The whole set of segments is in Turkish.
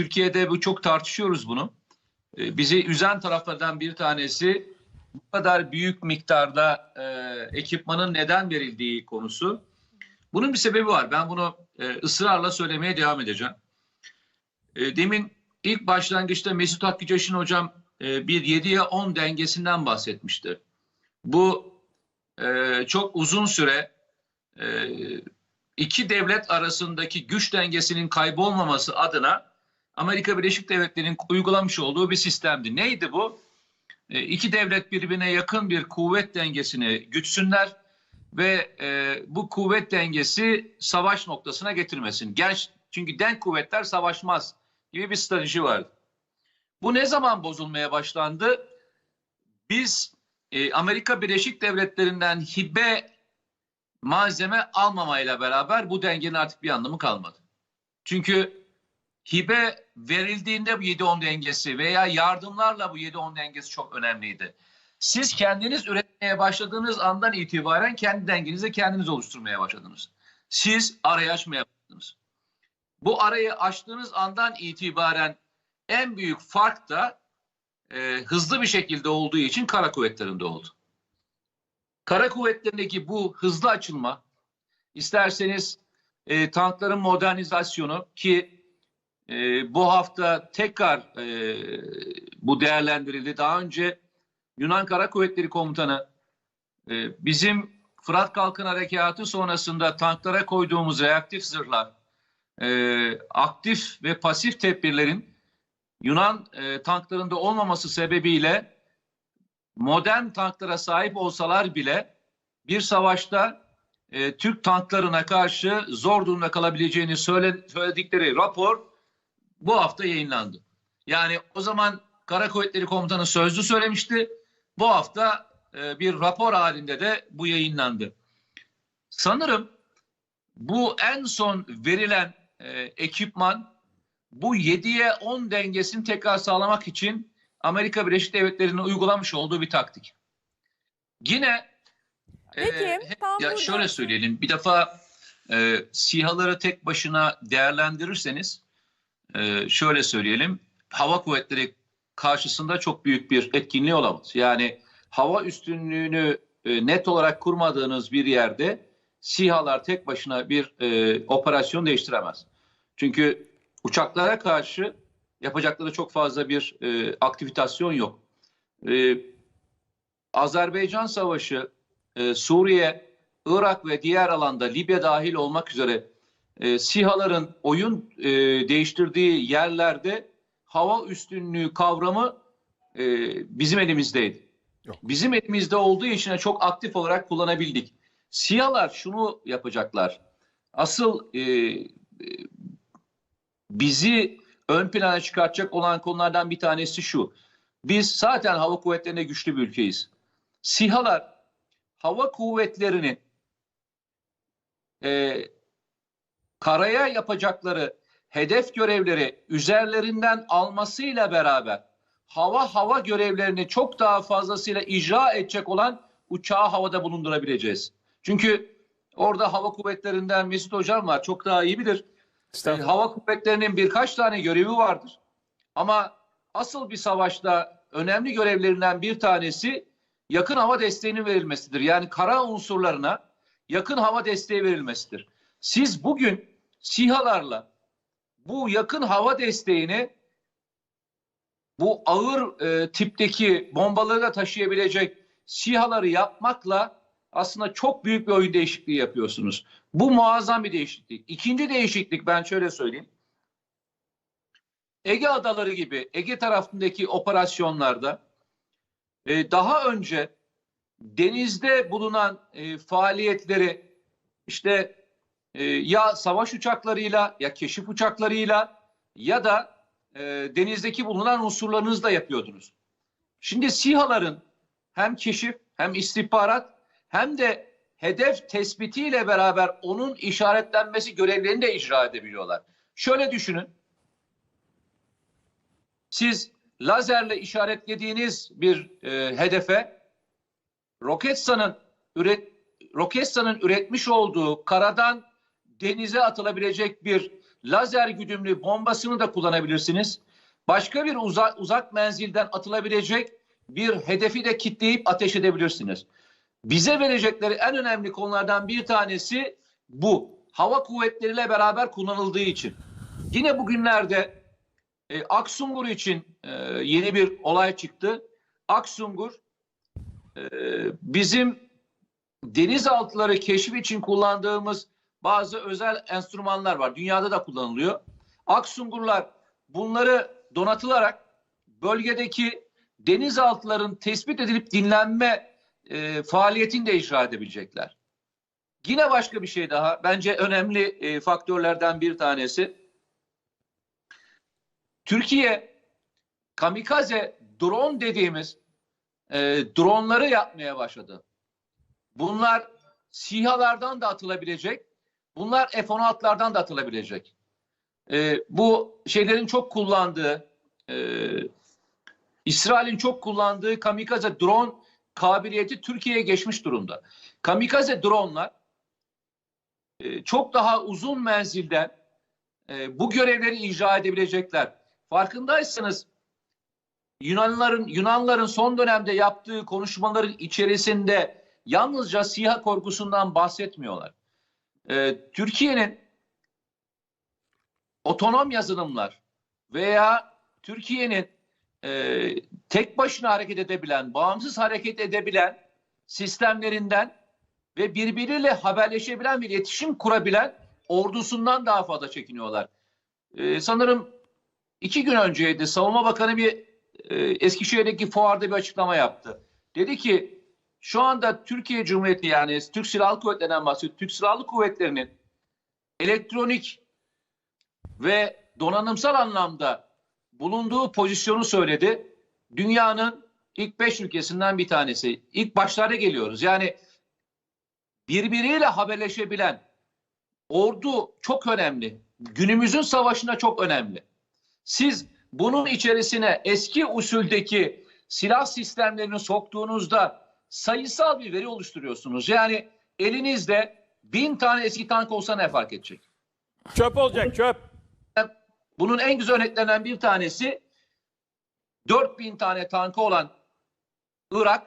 Türkiye'de bu çok tartışıyoruz bunu. E, bizi üzen taraflardan bir tanesi bu kadar büyük miktarda e, ekipmanın neden verildiği konusu. Bunun bir sebebi var. Ben bunu e, ısrarla söylemeye devam edeceğim. E, demin ilk başlangıçta Mesut Hakkı hocam e, bir 7'ye 10 dengesinden bahsetmişti. Bu e, çok uzun süre e, iki devlet arasındaki güç dengesinin kaybolmaması adına Amerika Birleşik Devletleri'nin uygulamış olduğu bir sistemdi. Neydi bu? E, iki devlet birbirine yakın bir kuvvet dengesini gütsünler ve e, bu kuvvet dengesi savaş noktasına getirmesin. Genç çünkü denk kuvvetler savaşmaz gibi bir strateji vardı. Bu ne zaman bozulmaya başlandı? Biz e, Amerika Birleşik Devletleri'nden hibe malzeme almamayla beraber bu dengenin artık bir anlamı kalmadı. Çünkü hibe verildiğinde bu 7-10 dengesi veya yardımlarla bu 7-10 dengesi çok önemliydi. Siz kendiniz üretmeye başladığınız andan itibaren kendi dengenizi kendiniz oluşturmaya başladınız. Siz arayı açmaya başladınız. Bu arayı açtığınız andan itibaren en büyük fark da e, hızlı bir şekilde olduğu için kara kuvvetlerinde oldu. Kara kuvvetlerindeki bu hızlı açılma, isterseniz e, tankların modernizasyonu ki e, bu hafta tekrar e, bu değerlendirildi. Daha önce Yunan Kara Kuvvetleri Komutanı e, bizim Fırat Kalkın Harekatı sonrasında tanklara koyduğumuz reaktif zırhlar, e, aktif ve pasif tedbirlerin Yunan e, tanklarında olmaması sebebiyle modern tanklara sahip olsalar bile bir savaşta e, Türk tanklarına karşı zor durumda kalabileceğini söyle, söyledikleri rapor bu hafta yayınlandı. Yani o zaman Kara Kuvvetleri Komutanı sözlü söylemişti. Bu hafta e, bir rapor halinde de bu yayınlandı. Sanırım bu en son verilen e, ekipman bu 7'ye 10 dengesini tekrar sağlamak için Amerika Birleşik Devletleri'nin uygulamış olduğu bir taktik. Yine Peki, e, tam ya şöyle söyleyelim. Bir defa e, SİHA'ları tek başına değerlendirirseniz e, şöyle söyleyelim. Hava kuvvetleri karşısında çok büyük bir etkinliği olamaz. Yani hava üstünlüğünü e, net olarak kurmadığınız bir yerde SİHA'lar tek başına bir e, operasyon değiştiremez. Çünkü uçaklara karşı yapacakları çok fazla bir e, aktivitasyon yok. E, Azerbaycan Savaşı, e, Suriye, Irak ve diğer alanda Libya dahil olmak üzere e, SİHA'ların oyun e, değiştirdiği yerlerde hava üstünlüğü kavramı e, bizim elimizdeydi. Yok. Bizim elimizde olduğu için çok aktif olarak kullanabildik. SİHA'lar şunu yapacaklar. Asıl e, e, bizi ön plana çıkartacak olan konulardan bir tanesi şu. Biz zaten hava kuvvetlerine güçlü bir ülkeyiz. SİHA'lar hava kuvvetlerinin e, karaya yapacakları hedef görevleri üzerlerinden almasıyla beraber hava hava görevlerini çok daha fazlasıyla icra edecek olan uçağı havada bulundurabileceğiz. Çünkü orada hava kuvvetlerinden Mesut Hocam var çok daha iyi bilir. E, hava kuvvetlerinin birkaç tane görevi vardır. Ama asıl bir savaşta önemli görevlerinden bir tanesi yakın hava desteğinin verilmesidir. Yani kara unsurlarına yakın hava desteği verilmesidir. Siz bugün SİHA'larla bu yakın hava desteğini bu ağır e, tipteki bombaları da taşıyabilecek SİHA'ları yapmakla aslında çok büyük bir oyun değişikliği yapıyorsunuz. Bu muazzam bir değişiklik. İkinci değişiklik ben şöyle söyleyeyim. Ege Adaları gibi Ege tarafındaki operasyonlarda e, daha önce denizde bulunan e, faaliyetleri işte e, ya savaş uçaklarıyla ya keşif uçaklarıyla ya da e, denizdeki bulunan unsurlarınızla yapıyordunuz. Şimdi SİHA'ların hem keşif hem istihbarat hem de hedef tespitiyle beraber onun işaretlenmesi görevlerini de icra edebiliyorlar. Şöyle düşünün. Siz lazerle işaretlediğiniz bir e, hedefe Roketsan'ın üret Roketsan'ın üretmiş olduğu karadan denize atılabilecek bir lazer güdümlü bombasını da kullanabilirsiniz. Başka bir uzak, uzak menzilden atılabilecek bir hedefi de kitleyip ateş edebilirsiniz. Bize verecekleri en önemli konulardan bir tanesi bu. Hava kuvvetleriyle beraber kullanıldığı için. Yine bugünlerde e, Aksungur için e, yeni bir olay çıktı. Aksungur e, bizim denizaltıları keşif için kullandığımız bazı özel enstrümanlar var. Dünyada da kullanılıyor. Aksungurlar bunları donatılarak bölgedeki denizaltıların tespit edilip dinlenme e, faaliyetini de icra edebilecekler. Yine başka bir şey daha. Bence önemli e, faktörlerden bir tanesi. Türkiye kamikaze drone dediğimiz e, dronları yapmaya başladı. Bunlar SİHA'lardan da atılabilecek. Bunlar F-16'lardan da atılabilecek. E, bu şeylerin çok kullandığı, e, İsrail'in çok kullandığı kamikaze drone kabiliyeti Türkiye'ye geçmiş durumda. Kamikaze drone'lar e, çok daha uzun menzilden e, bu görevleri icra edebilecekler. Farkındaysanız Yunanların Yunanların son dönemde yaptığı konuşmaların içerisinde yalnızca SİHA korkusundan bahsetmiyorlar. Ee, Türkiye'nin otonom yazılımlar veya Türkiye'nin e, tek başına hareket edebilen, bağımsız hareket edebilen sistemlerinden ve birbiriyle haberleşebilen bir iletişim kurabilen ordusundan daha fazla çekiniyorlar. Ee, sanırım iki gün önceydi Savunma Bakanı bir e, Eskişehir'deki fuarda bir açıklama yaptı. Dedi ki şu anda Türkiye Cumhuriyeti yani Türk Silahlı Kuvvetleri'nden bahsediyor. Türk Silahlı Kuvvetleri'nin elektronik ve donanımsal anlamda bulunduğu pozisyonu söyledi. Dünyanın ilk beş ülkesinden bir tanesi. İlk başlarda geliyoruz. Yani birbiriyle haberleşebilen ordu çok önemli. Günümüzün savaşına çok önemli. Siz bunun içerisine eski usuldeki silah sistemlerini soktuğunuzda sayısal bir veri oluşturuyorsunuz. Yani elinizde bin tane eski tank olsa ne fark edecek? Çöp olacak çöp. Bunun en güzel örneklerinden bir tanesi 4000 tane tankı olan Irak,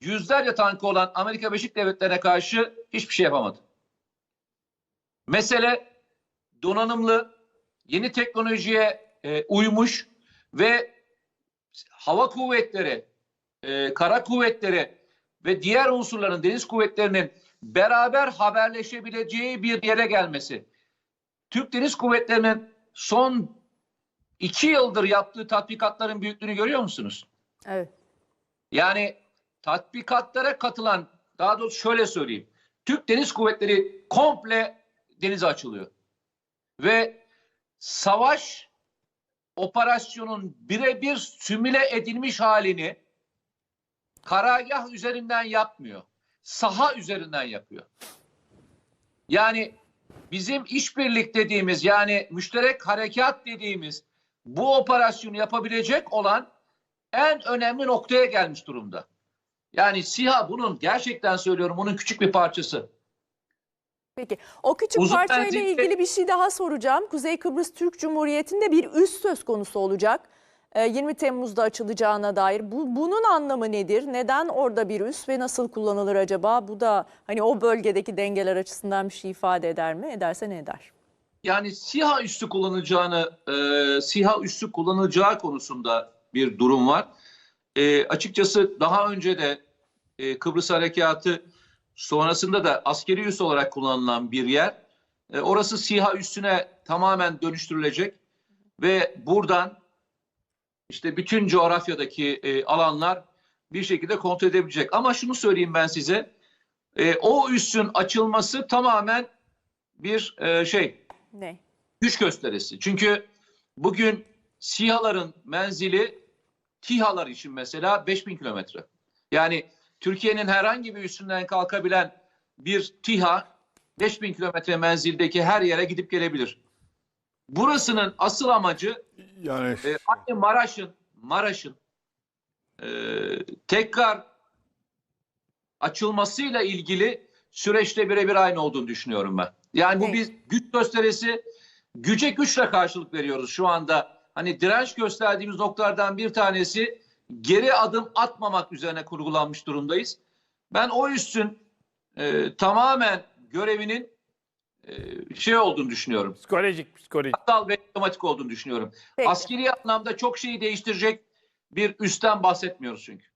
yüzlerce tankı olan Amerika Birleşik Devletleri'ne karşı hiçbir şey yapamadı. Mesele donanımlı, yeni teknolojiye e, uymuş ve hava kuvvetleri, e, kara kuvvetleri ve diğer unsurların deniz kuvvetlerinin beraber haberleşebileceği bir yere gelmesi. Türk Deniz Kuvvetleri'nin son iki yıldır yaptığı tatbikatların büyüklüğünü görüyor musunuz? Evet. Yani tatbikatlara katılan, daha doğrusu şöyle söyleyeyim. Türk Deniz Kuvvetleri komple denize açılıyor. Ve savaş operasyonun birebir simüle edilmiş halini karargah üzerinden yapmıyor. Saha üzerinden yapıyor. Yani bizim işbirlik dediğimiz yani müşterek harekat dediğimiz bu operasyonu yapabilecek olan en önemli noktaya gelmiş durumda. Yani SİHA bunun gerçekten söylüyorum bunun küçük bir parçası. Peki o küçük Uzun parçayla ilgili bir şey daha soracağım. Kuzey Kıbrıs Türk Cumhuriyeti'nde bir üs söz konusu olacak. Ee, 20 Temmuz'da açılacağına dair. Bu, bunun anlamı nedir? Neden orada bir üs ve nasıl kullanılır acaba? Bu da hani o bölgedeki dengeler açısından bir şey ifade eder mi? Ederse ne eder? Yani SİHA üssü kullanacağını, e, SİHA üssü kullanacağı konusunda bir durum var. E, açıkçası daha önce de e, Kıbrıs Harekatı sonrasında da askeri üs olarak kullanılan bir yer. E, orası SİHA üssüne tamamen dönüştürülecek ve buradan işte bütün coğrafyadaki e, alanlar bir şekilde kontrol edebilecek. Ama şunu söyleyeyim ben size, e, o üssün açılması tamamen bir e, şey, Ne? güç gösterisi. Çünkü bugün SİHA'ların menzili TİHA'lar için mesela 5000 kilometre. Yani Türkiye'nin herhangi bir üstünden kalkabilen bir TİHA 5000 kilometre menzildeki her yere gidip gelebilir. Burasının asıl amacı Yani e, aynı Maraş'ın Maraş'ın e, tekrar açılmasıyla ilgili süreçte birebir aynı olduğunu düşünüyorum ben. Yani bu Peki. bir güç gösterisi. Güce güçle karşılık veriyoruz şu anda. Hani direnç gösterdiğimiz noktalardan bir tanesi geri adım atmamak üzerine kurgulanmış durumdayız. Ben o üssün e, tamamen görevinin şey olduğunu düşünüyorum. Psikolojik, psikolojik. Aptal ve otomatik olduğunu düşünüyorum. Peki. Askeri anlamda çok şeyi değiştirecek bir üstten bahsetmiyoruz çünkü.